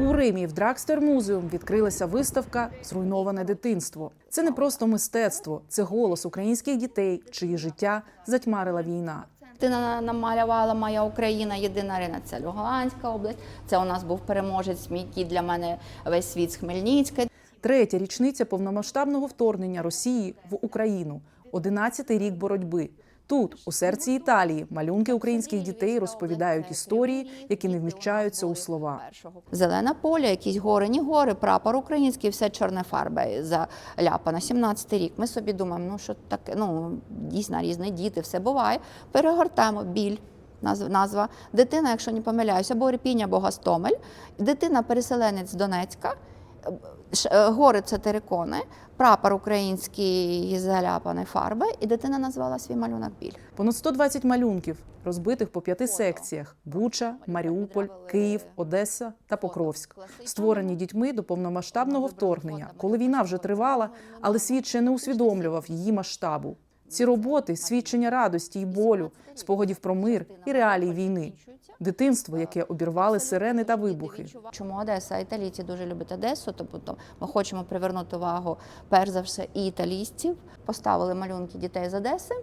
У Римі в Дракстер Музеум відкрилася виставка Зруйноване дитинство. Це не просто мистецтво, це голос українських дітей, чиї життя затьмарила війна. Ти на- намалювала моя Україна, єдина Рина, це Луганська область. Це у нас був переможець, який для мене весь світ з Хмельницька. Третя річниця повномасштабного вторгнення Росії в Україну, 11-й рік боротьби. Тут, у серці Італії, малюнки українських дітей розповідають історії, які не вміщаються у слова. Зелене поле, якісь гори, ні гори, прапор український, все чорне фарбою заляпано. 17-й рік. Ми собі думаємо, ну що таке, ну дійсно різні діти, все буває. Перегортаємо біль. назв- Назва дитина, якщо не помиляюся, або Ірпінь, або Гастомель. Дитина переселенець з Донецька. Е, Гори це терикони, прапор український з заляпаної фарби, і дитина назвала свій малюнок біль. Понад 120 малюнків, розбитих по п'яти секціях: Буча, Маріуполь, Київ, Одеса та Покровськ, створені дітьми до повномасштабного вторгнення, коли війна вже тривала, але світ ще не усвідомлював її масштабу. Ці роботи свідчення радості і болю, спогадів про мир і реалії війни, дитинство, яке обірвали сирени та вибухи. Чому Одеса? Італійці дуже люблять Одесу, тобто ми хочемо привернути увагу перш за все і італійців. Поставили малюнки дітей з Одеси.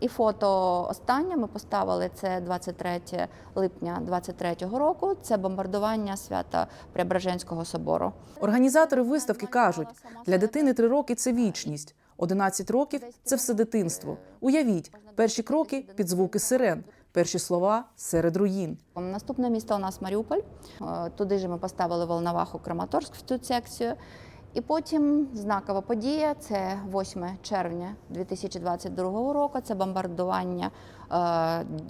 І фото останнє ми поставили це 23 липня 23-го року. Це бомбардування свята Преображенського собору. Організатори виставки кажуть, для дитини три роки це вічність. 11 років це все дитинство. Уявіть, перші кроки під звуки сирен, перші слова серед руїн. Наступне місто у нас Маріуполь. Е, Туди ж ми поставили Волноваху Краматорськ в цю секцію. І потім знакова подія це 8 червня 2022 року. Це бомбардування,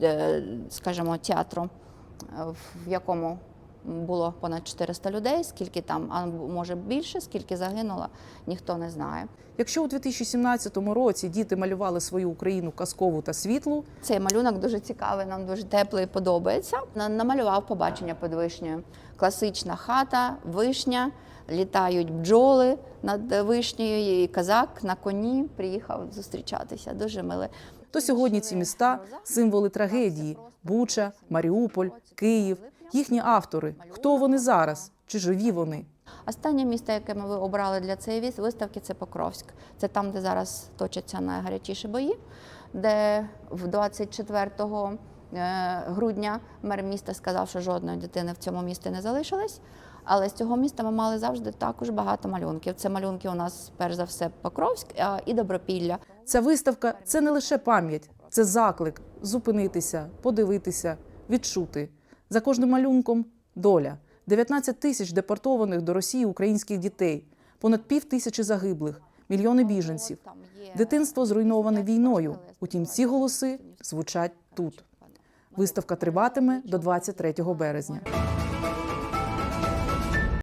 е, скажімо, театру, е, в якому було понад 400 людей. Скільки там, а може більше, скільки загинуло, ніхто не знає. Якщо у 2017 році діти малювали свою Україну казкову та світлу, Цей малюнок дуже цікавий, нам дуже теплий, подобається. На- Намалював побачення під вишнею. Класична хата, вишня, літають бджоли над вишнею, і казак на коні приїхав зустрічатися. Дуже миле. то сьогодні ці міста символи трагедії: Буча, Маріуполь, Київ, їхні автори. Хто вони зараз? Чи живі вони? Останнє місто, яке ми обрали для цієї виставки, це Покровськ. Це там, де зараз точаться найгарячіші бої, де в 24 е, грудня мер міста сказав, що жодної дитини в цьому місті не залишилось. Але з цього міста ми мали завжди також багато малюнків. Це малюнки у нас перш за все Покровськ і Добропілля. Ця виставка це не лише пам'ять, це заклик зупинитися, подивитися, відчути. За кожним малюнком доля. 19 тисяч депортованих до Росії українських дітей, понад пів тисячі загиблих, мільйони біженців. Дитинство зруйноване війною. Утім, ці голоси звучать тут. Виставка триватиме до 23 березня.